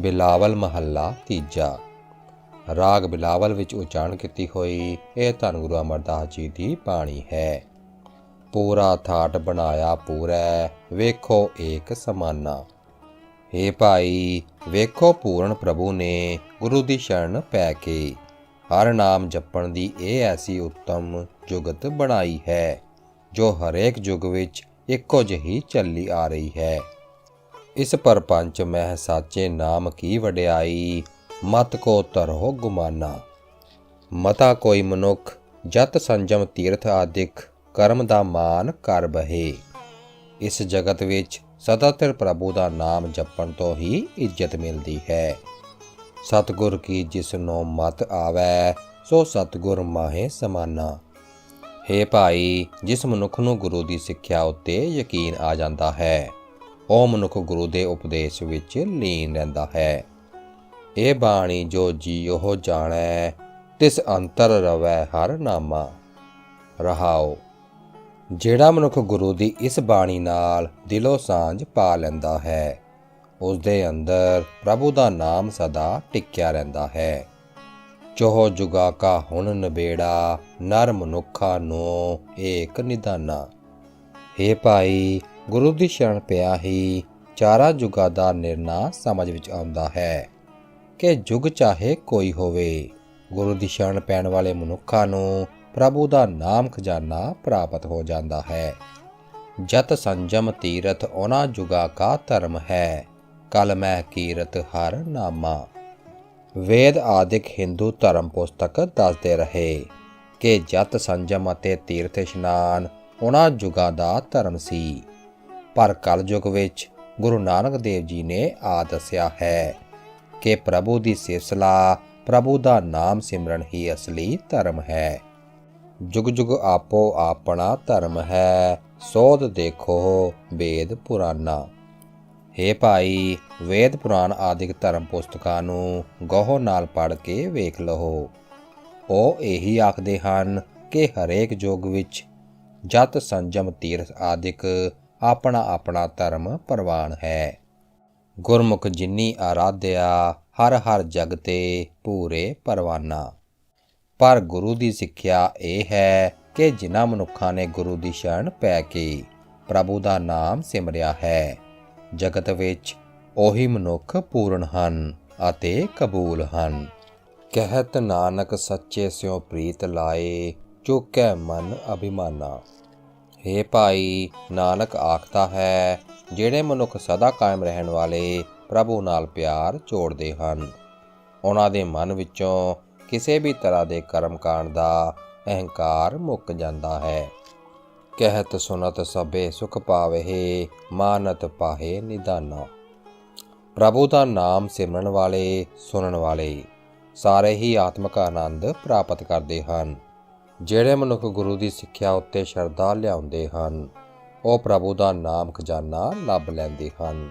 ਬਿਲਾਵਲ ਮਹੱਲਾ ਤੀਜਾ। ਰਾਗ ਬਿਲਾਵਲ ਵਿੱਚ ਉਚਾਰਨ ਕੀਤੀ ਹੋਈ ਇਹ ਧੰਨ ਗੁਰੂ ਅਮਰਦਾਸ ਜੀ ਦੀ ਬਾਣੀ ਹੈ। ਪੂਰਾ ਥਾਟ ਬਣਾਇਆ ਪੂਰੈ, ਵੇਖੋ ਏਕ ਸਮਾਨਾ। ਏ ਭਾਈ, ਵੇਖੋ ਪੂਰਨ ਪ੍ਰਭੂ ਨੇ ਗੁਰੂ ਦੀ ਸ਼ਰਨ ਪੈ ਕੇ। ਹਰ ਨਾਮ ਜਪਣ ਦੀ ਇਹ ਐਸੀ ਉੱਤਮ ਜੁਗਤ ਬਣਾਈ ਹੈ, ਜੋ ਹਰੇਕ ਯੁਗ ਵਿੱਚ ਇੱਕੋ ਜਿਹੀ ਚੱਲੀ ਆ ਰਹੀ ਹੈ। ਇਸ ਪਰਪੰਚ ਮਹਿ ਸਾਚੇ ਨਾਮ ਕੀ ਵਡਿਆਈ, ਮਤ ਕੋ ਤਰੋ ਗੁਮਾਨਾ। ਮਤਾ ਕੋਈ ਮਨੁੱਖ, ਜਤ ਸੰਜਮ ਤੀਰਥ ਆਦਿਕ, ਕਰਮ ਦਾ ਮਾਨ ਕਰ ਬਹੇ। ਇਸ ਜਗਤ ਵਿੱਚ ਸਦਾਤਰ ਪ੍ਰਭੂ ਦਾ ਨਾਮ ਜਪਣ ਤੋਂ ਹੀ ਇੱਜ਼ਤ ਮਿਲਦੀ ਹੈ। ਸਤਿਗੁਰ ਕੀ ਜਿਸ ਨੂੰ ਮਤ ਆਵੈ, ਸੋ ਸਤਿਗੁਰ ਮਾਹੇ ਸਮਾਨਾ। ਹੇ ਭਾਈ, ਜਿਸ ਮਨੁੱਖ ਨੂੰ ਗੁਰੂ ਦੀ ਸਿੱਖਿਆ ਉੱਤੇ ਯਕੀਨ ਆ ਜਾਂਦਾ ਹੈ ਉਹ ਮਨੁੱਖ ਗੁਰੂ ਦੇ ਉਪਦੇਸ਼ ਵਿੱਚ ਲੀਨ ਰਹਿੰਦਾ ਹੈ। ਇਹ ਬਾਣੀ ਜੋ ਜੀ ਉਹ ਜਾਣੈ, ਤਿਸ ਅੰਤਰ ਰਵੈ ਹਰ ਨਾਮਾ। ਰਹਾਓ, ਜਿਹੜਾ ਮਨੁੱਖ ਗੁਰੂ ਦੀ ਇਸ ਬਾਣੀ ਨਾਲ ਦਿਲੋਂ ਸਾਂਝ ਪਾ ਲੈਂਦਾ ਹੈ ਉਸ ਦੇ ਅੰਦਰ ਪ੍ਰਭੂ ਦਾ ਨਾਮ ਸਦਾ ਟਿਕਿਆ ਰਹਿੰਦਾ ਹੈ। ਚੋਹ ਜੁਗਾ ਕਾ ਹੁਣ ਨਬੇੜਾ, ਨਰ ਮਨੁੱਖਾ ਨੂੰ ਏਕ ਨਿਦਾਨਾ। ਹੇ ਭਾਈ ਗੁਰੂ ਦੀ ਸ਼ਰਨ ਪਿਆ ਹੀ ਚਾਰਾ ਜੁਗਾ ਦਾ ਨਿਰਣਾ ਸਮਝ ਵਿੱਚ ਆਉਂਦਾ ਹੈ ਕਿ ਜੁਗ ਚਾਹੇ ਕੋਈ ਹੋਵੇ, ਗੁਰੂ ਦੀ ਸ਼ਰਨ ਪੈਣ ਵਾਲੇ ਮਨੁੱਖਾਂ ਨੂੰ ਪ੍ਰਭੂ ਦਾ ਨਾਮ ਖਜ਼ਾਨਾ ਪ੍ਰਾਪਤ ਹੋ ਜਾਂਦਾ ਹੈ। ਜਤ ਸੰਜਮ ਤੀਰਥ ਉਹਨਾਂ ਜੁਗਾ ਕਾ ਧਰਮ ਹੈ, ਕਲ ਮੈਂ ਕੀਰਤ ਹਰ ਨਾਮਾ। ਵੇਦ ਆਦਿਕ ਹਿੰਦੂ ਧਰਮ ਪੁਸਤਕ ਦੱਸਦੇ ਰਹੇ ਕਿ ਜਤ ਸੰਜਮ ਅਤੇ ਤੀਰਥ ਇਸ਼ਨਾਨ ਉਹਨਾਂ ਜੁਗਾਂ ਦਾ ਧਰਮ ਸੀ। ਪਰ ਕਲਯੁਗ ਵਿੱਚ ਗੁਰੂ ਨਾਨਕ ਦੇਵ ਜੀ ਨੇ ਆ ਦੱਸਿਆ ਹੈ ਕਿ ਪ੍ਰਭੂ ਦੀ ਸਿਰਸਲਾ ਪ੍ਰਭੂ ਦਾ ਨਾਮ ਸਿਮਰਨ ਹੀ ਅਸਲੀ ਧਰਮ ਹੈ। ਜੁਗ ਜੁਗ ਆਪੋ ਆਪਣਾ ਧਰਮ ਹੈ, ਸੋਧ ਦੇਖੋ ਵੇਦ ਪੁਰਾਨਾ ਹੇ ਭਾਈ, ਵੇਦ ਪੁਰਾਣ ਆਦਿਕ ਧਰਮ ਪੁਸਤਕਾਂ ਨੂੰ ਗਹੁ ਨਾਲ ਪੜ੍ਹ ਕੇ ਵੇਖ ਲਓ ਉਹ ਇਹੀ ਆਖਦੇ ਹਨ ਕਿ ਹਰੇਕ ਯੁੱਗ ਵਿੱਚ ਜਤ, ਸੰਜਮ, ਤੀਰਥ ਆਦਿਕ ਆਪਣਾ ਆਪਣਾ ਧਰਮ ਪ੍ਰਵਾਨ ਹੈ। ਗੁਰਮੁਖ ਜਿਨੀ ਆਰਾਧਿਆ, ਹਰ ਹਰ ਜਗ ਤੇ ਪੂਰੇ ਪਰਵਾਨਾ। ਪਰ ਗੁਰੂ ਦੀ ਸਿੱਖਿਆ ਇਹ ਹੈ ਕਿ ਜਿਨ੍ਹਾਂ ਮਨੁੱਖਾਂ ਨੇ ਗੁਰੂ ਦੀ ਸ਼ਰਨ ਪੈ ਕੇ ਪ੍ਰਭੂ ਦਾ ਨਾਮ ਸਿਮਰਿਆ ਹੈ, ਜਗਤ ਵਿੱਚ ਉਹੀ ਮਨੁੱਖ ਪੂਰਨ ਹਨ ਅਤੇ ਕਬੂਲ ਹਨ। ਕਹਿਤ ਨਾਨਕ ਸੱਚੇ ਸਿਉ ਪ੍ਰੀਤ ਲਾਏ, ਚੁਕੈ ਮਨ ਅਭਿਮਾਨਾ। ਹੇ ਭਾਈ, ਨਾਨਕ ਆਖਦਾ ਹੈ, ਜਿਹੜੇ ਮਨੁੱਖ ਸਦਾ ਕਾਇਮ ਰਹਿਣ ਵਾਲੇ ਪ੍ਰਭੂ ਨਾਲ ਪਿਆਰ ਜੋੜਦੇ ਹਨ। ਉਹਨਾਂ ਦੇ ਮਨ ਵਿੱਚੋਂ ਕਿਸੇ ਵੀ ਤਰ੍ਹਾਂ ਦੇ ਕਰਮ ਕਾਂਡ ਦਾ ਅਹੰਕਾਰ ਮੁੱਕ ਜਾਂਦਾ ਹੈ। ਕਹਿਤ ਸੁਨਤ ਸਭੇ ਸੁਖ ਪਾਵਹਿ, ਮਾਨਤ ਪਾਹੇ ਨਿਦਾਨਾ। ਪ੍ਰਭੂ ਦਾ ਨਾਮ ਸਿਮਰਨ ਵਾਲੇ, ਸੁਣਨ ਵਾਲੇ ਸਾਰੇ ਹੀ ਆਤਮਿਕ ਆਨੰਦ ਪ੍ਰਾਪਤ ਕਰਦੇ ਹਨ। ਜਿਹੜੇ ਮਨੁੱਖ ਗੁਰੂ ਦੀ ਸਿੱਖਿਆ ਉੱਤੇ ਸ਼ਰਧਾ ਲਿਆਉਂਦੇ ਹਨ, ਉਹ ਪ੍ਰਭੂ ਦਾ ਨਾਮ ਖਜ਼ਾਨਾ ਲੱਭ ਲੈਂਦੇ ਹਨ।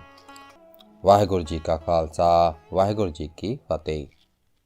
ਵਾਹਿਗੁਰੂ ਜੀ ਕਾ ਖਾਲਸਾ, ਵਾਹਿਗੁਰੂ ਜੀ ਕੀ ਫਤਿਹ।